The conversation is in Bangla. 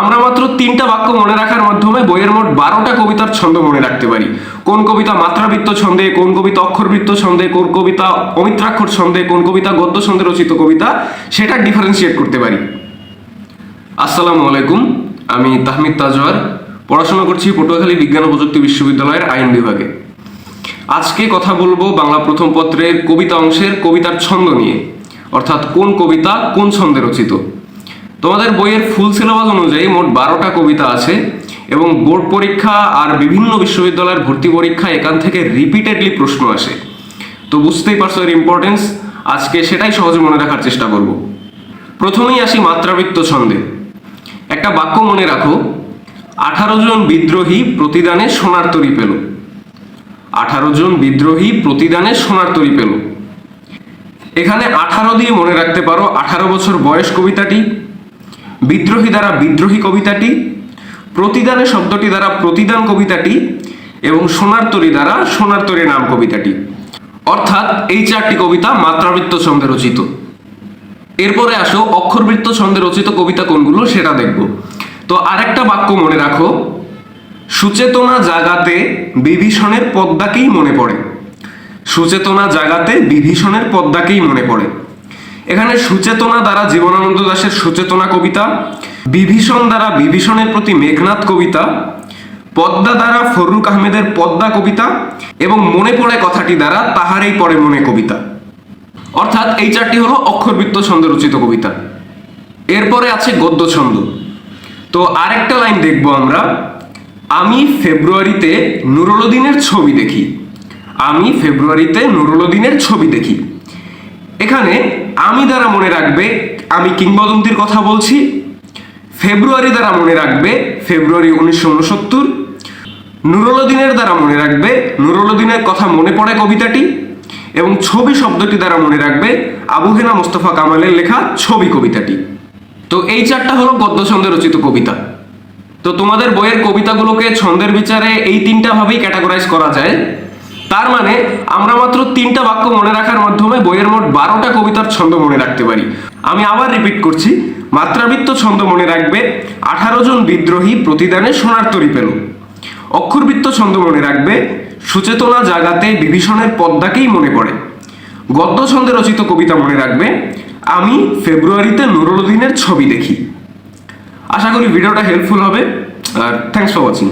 আমরা মাত্র তিনটা বাক্য মনে রাখার মাধ্যমে বইয়ের মোট বারোটা কবিতার ছন্দ মনে রাখতে পারি। কোন কবিতা মাত্রাবৃত্ত ছন্দে, কোন কবিতা অক্ষরবৃত্ত ছন্দে, কোন কবিতা অমিত্রাক্ষর ছন্দে, কোন কবিতা গদ্য ছন্দে রচিত কবিতা, সেটা ডিফারেন্সিয়েট করতে পারি। আসসালামু আলাইকুম, আমি তাহমিদ তাজওয়ার, পড়াশোনা করছি পটুয়াখালী বিজ্ঞান ও প্রযুক্তি বিশ্ববিদ্যালয়ের আইন বিভাগে। আজকে কথা বলব বাংলা প্রথম পত্রের কবিতা অংশের কবিতার ছন্দ নিয়ে, অর্থাৎ কোন কবিতা কোন ছন্দে রচিত। তোমাদের বইয়ের ফুল সিলেবাস অনুযায়ী মোট বারোটা কবিতা আছে এবং বোর্ড পরীক্ষা আর বিভিন্ন বিশ্ববিদ্যালয়ের ভর্তি পরীক্ষা এখান থেকে রিপিটেডলি প্রশ্ন আসে। তো বুঝতেই পারছ এর ইম্পর্টেন্স আজকে সেটাই সহজে মনে রাখার চেষ্টা করব। প্রথমেই আসি মাত্রাবৃত্ত ছন্দে। একটা বাক্য মনে রাখো, আঠারো জন বিদ্রোহী প্রতিদানে সোনার তরি পেল। আঠারো জন বিদ্রোহী প্রতিদানে সোনার তরি পেল। এখানে আঠারো দিয়ে মনে রাখতে পারো আঠারো বছর বয়স কবিতাটি বিদ্রোহী দ্বারা বিদ্রোহী কবিতাটি, প্রতিদানে শব্দটি দ্বারা প্রতিদান কবিতাটি এবং সোনার তরি দ্বারা সোনার তরি নাম কবিতাটি। অর্থাৎ এই চারটি কবিতা মাত্রাবৃত্ত ছন্দে রচিত। এরপরে আসো, অক্ষরবৃত্ত ছন্দে রচিত কবিতা কোনগুলো সেটা দেখব। তো আরেকটা বাক্য মনে রাখো, সুচেতনা জাগাতে বিভীষণের পদ্মাকেই মনে পড়ে। সুচেতনা জাগাতে বিভীষণের পদ্মাকেই মনে পড়ে। এখানে সুচেতনা দ্বারা জীবনানন্দ দাশের সুচেতনা কবিতা, বিভীষণ দ্বারা বিভীষণের প্রতি মেঘনাথ কবিতা, পদ্মা দ্বারা ফররুক আহমেদের পদ্মা কবিতা এবং মনে পড়ে কথাটি দ্বারা তাহারেই পড়ে মনে কবিতা। অর্থাৎ এই চারটি হলো অক্ষরবৃত্ত ছন্দে রচিত কবিতা। এরপরে আছে গদ্য ছন্দ। তো আরেকটা লাইন দেখব আমরা। আমি ফেব্রুয়ারিতে নুরুলদিনের ছবি দেখি। আমি ফেব্রুয়ারিতে নুরুলদিনের ছবি দেখি। এখানে আমি দ্বারা মনে রাখবে, আমি কিংবদন্তির কথা বলছি, ফেব্রুয়ারি দ্বারা মনে রাখবে, ফেব্রুয়ারি উনিশশো উনসত্তর নুরুলদিনের দ্বারা মনে রাখবে নুরুলদিনের কথা মনে পড়ে কবিতাটি, এবং ছবি শব্দটি দ্বারা মনে রাখবে, আবু হেনা মোস্তফা কামালের লেখা ছবি কবিতাটি। তো এই চারটা হলো গদ্য ছন্দে রচিত কবিতা। তো তোমাদের বইয়ের কবিতাগুলোকে ছন্দের বিচারে এই তিনটা ভাবেই ক্যাটাগরাইজ করা যায়। তার মানে আমরা মাত্র তিনটা বাক্য মনে রাখার মাধ্যমে বইয়ের মোট বারোটা কবিতার ছন্দ মনে রাখতে পারি। আমি আবার রিপিট করছি, মাত্রাবৃত্ত ছন্দ মনে রাখবে, আঠারো জন বিদ্রোহী প্রতিদানে সোনার তরি পেল। অক্ষরবৃত্ত ছন্দ মনে রাখবে, সুচেতনা জাগাতে বিভীষণের পদ্মাকেই মনে পড়ে। গদ্য ছন্দে রচিত কবিতা মনে রাখবে, আমি ফেব্রুয়ারিতে নুরুলদিনের ছবি দেখি। আশা করি ভিডিওটা হেল্পফুল হবে, আর থ্যাংকস ফর ওয়াচিং